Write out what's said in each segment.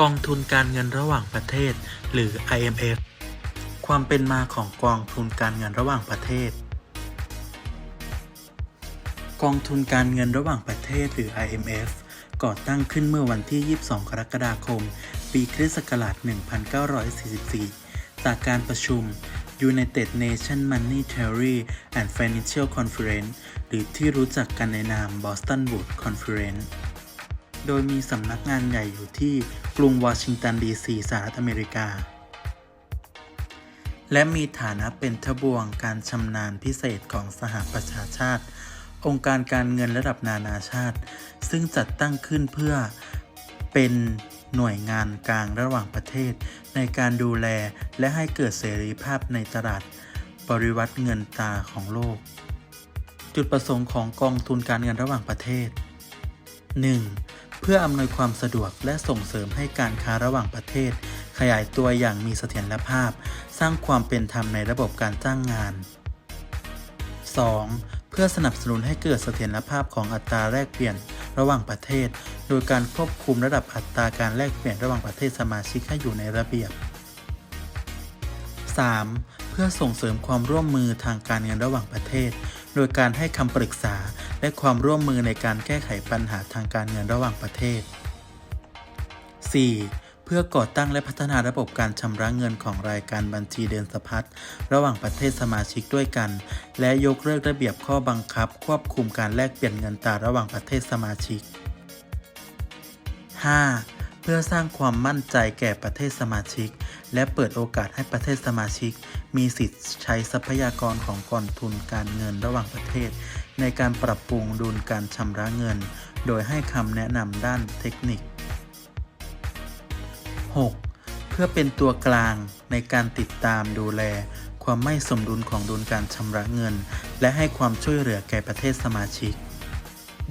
กองทุนการเงินระหว่างประเทศ หรือ IMF ความเป็นมาของกองทุนการเงินระหว่างประเทศ กองทุนการเงินระหว่างประเทศหรือ IMF ก่อตั้งขึ้นเมื่อวันที่ 22 กรกฎาคม ปีคริสต์ศักราช 1944 จากการประชุม United Nations Monetary and Financial Conference หรือที่รู้จักกันในนาม Boston Woods Conference โดยมีสำนักงานใหญ่อยู่ที่กรุงวอชิงตันดีซีสหรัฐอเมริกา และมีฐานะเป็นทบวงการชำนาญพิเศษของสหประชาชาติ องค์การการเงินระดับนานาชาติ ซึ่งจัดตั้งขึ้นเพื่อเป็นหน่วยงานกลางระหว่างประเทศ ในการดูแลและให้เกิดเสรีภาพในตลาดบริวัติเงินตราของโลก จุดประสงค์ของกองทุนการเงินระหว่างประเทศ 1. เพื่ออำนวยความสะดวกและส่งเสริมให้การค้าระหว่างประเทศ ขยายตัวอย่างมีเสถียรภาพ สร้างความเป็นธรรมในระบบการจ้างงาน 2. เพื่อสนับสนุนให้เกิดเสถียรภาพของอัตราแลกเปลี่ยนระหว่างประเทศ โดยการควบคุมระดับอัตราการแลกเปลี่ยนระหว่างประเทศสมาชิกให้อยู่ในระเบียบ 3. เพื่อส่งเสริมความร่วมมือทางการเงินระหว่างประเทศ โดยการให้คำปรึกษา และความร่วมมือในการแก้ไขปัญหาทางการเงินระหว่างประเทศ 4. เพื่อก่อตั้งและพัฒนาระบบการชำระเงินของรายการบัญชีเดินสะพัดระหว่างประเทศสมาชิกด้วยกัน และยกเลิกระเบียบข้อบังคับ ควบคุมการแลกเปลี่ยนเงินตราระหว่างประเทศสมาชิก 5. เพื่อสร้างความมั่นใจแก่ประเทศสมาชิก และเปิดโอกาสให้ประเทศสมาชิก มีสิทธิ์ใช้ทรัพยากรของกองทุนการเงินระหว่างประเทศ ในการปรับปรุงดุลการชำระเงิน โดยให้คำแนะนำด้านเทคนิค 6. เพื่อเป็นตัวกลางในการติดตามดูแล ความไม่สมดุลของดุลการชำระเงิน และให้ความช่วยเหลือแก่ประเทศสมาชิก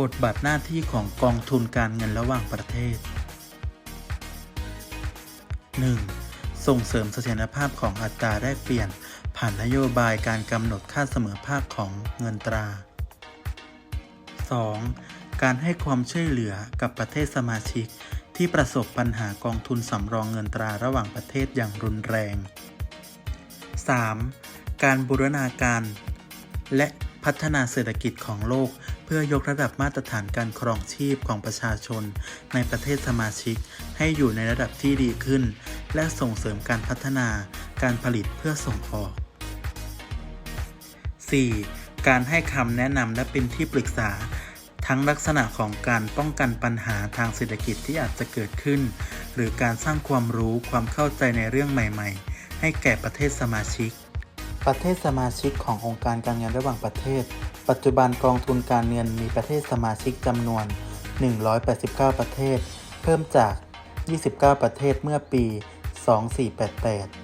บทบาทหน้าที่ของกองทุนการเงินระหว่างประเทศ 1. ส่งเสริมเสถียรภาพของอัตราแลกเปลี่ยน ผ่านนโยบายการกำหนดค่าเสมอภาคของเงินตรา 2. การให้ความช่วยเหลือกับประเทศสมาชิก ที่ประสบปัญหากองทุนสำรองเงินตราระหว่างประเทศอย่างรุนแรง 3. การบูรณาการ และพัฒนาเศรษฐกิจของโลก เพื่อยกระดับมาตรฐานการครองชีพของประชาชน ในประเทศสมาชิก ให้อยู่ในระดับที่ดีขึ้น และส่งเสริมการพัฒนาการผลิตเพื่อส่งออก 4. การให้คำแนะนำและเป็นที่ปรึกษา ทั้งลักษณะของการป้องกันปัญหาทางเศรษฐกิจที่อาจจะเกิดขึ้น หรือการสร้างความรู้ความเข้าใจในเรื่องใหม่ ๆ ให้แก่ประเทศสมาชิก ประเทศสมาชิกขององค์การการเงินระหว่างประเทศ ปัจจุบันกองทุนการเงินมีประเทศสมาชิกจำนวน 189 ประเทศ เพิ่มจาก 29 ประเทศเมื่อปี 2488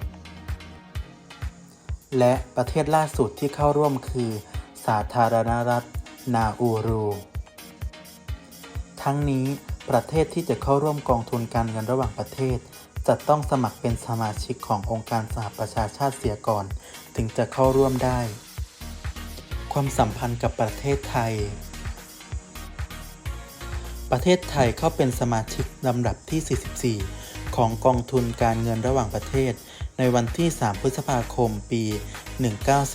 และประเทศล่าสุดที่เข้าร่วมคือ สาธารณรัฐ นาอูรู ทั้งนี้ประเทศที่จะเข้าร่วมกองทุนการเงินระหว่างประเทศ จะต้องสมัครเป็นสมาชิกขององค์การสหประชาชาติเสียก่อน ถึงจะเข้าร่วมได้ ความสัมพันธ์กับประเทศไทย ประเทศไทยเข้าเป็นสมาชิกลำดับที่ 44 ของกองทุนการเงินระหว่างประเทศ ในวันที่ 3 พฤษภาคม ปี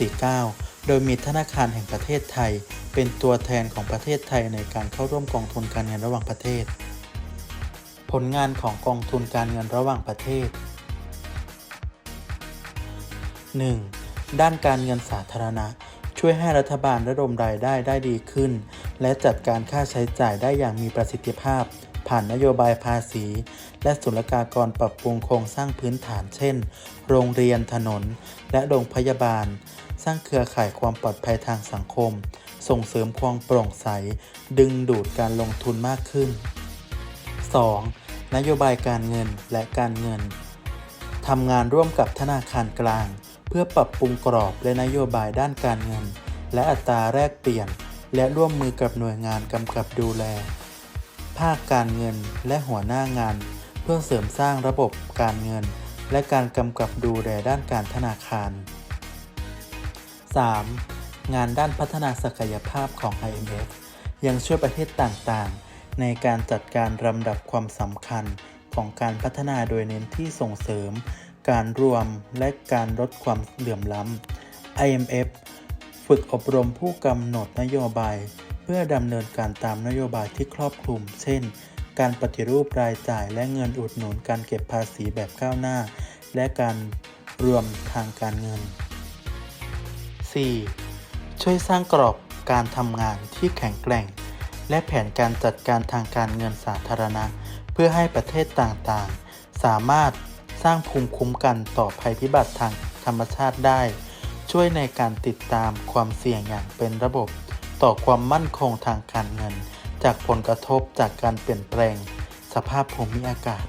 1949 โดยมีธนาคารแห่งประเทศไทย เป็นตัวแทนของประเทศไทยในการเข้าร่วมกองทุนการเงินระหว่างประเทศ ผลงานของกองทุนการเงินระหว่างประเทศ 1. ด้านการเงินสาธารณะ ช่วยให้รัฐบาลระดมรายได้ได้ดีขึ้น และจัดการค่าใช้จ่ายได้อย่างมีประสิทธิภาพ ผ่านนโยบายภาษี และศุลกากรปรับปรุงโครงสร้างพื้นฐานเช่น โรงเรียนถนน และโรงพยาบาล สร้างเครือข่ายความปลอดภัยทางสังคม ส่งเสริมความโปร่งใส ดึงดูดการลงทุนมากขึ้น 2. นโยบายการเงินและการเงินทำงานร่วมกับธนาคารกลาง เพื่อปรับปรุงกรอบและนโยบายด้านการเงิน และอัตราแลกเปลี่ยน และร่วมมือกับหน่วยงานกำกับดูแล ภาคการเงินและหัวหน้างาน เพื่อเสริมสร้างระบบการเงิน และการกำกับดูแลด้านการธนาคาร 3. งานด้านพัฒนาศักยภาพของ IMF ยังช่วยประเทศต่างๆ ในการจัดการลำดับความสำคัญของการพัฒนาโดยเน้นที่ส่งเสริม การรวมและการลดความเหลื่อมล้ำ IMF ฝึกอบรมผู้กำหนดนโยบาย เพื่อดำเนินการตามนโยบายที่ครอบคลุม เช่น การปฏิรูปรายจ่ายและเงินอุดหนุนการเก็บภาษีแบบก้าวหน้า และการรวมทางการเงิน 4. ช่วยสร้างกรอบการทำงานที่แข็งแกร่ง และแผนการจัดการทางการเงินสาธารณะ เพื่อให้ประเทศต่างๆ สามารถสร้างภูมิคุ้มกันต่อภัยพิบัติทางธรรมชาติได้ ช่วยในการติดตามความเสี่ยงอย่างเป็นระบบ ต่อความมั่นคงทางการเงิน จากผลกระทบจากการเปลี่ยนแปลง สภาพภูมิอากาศ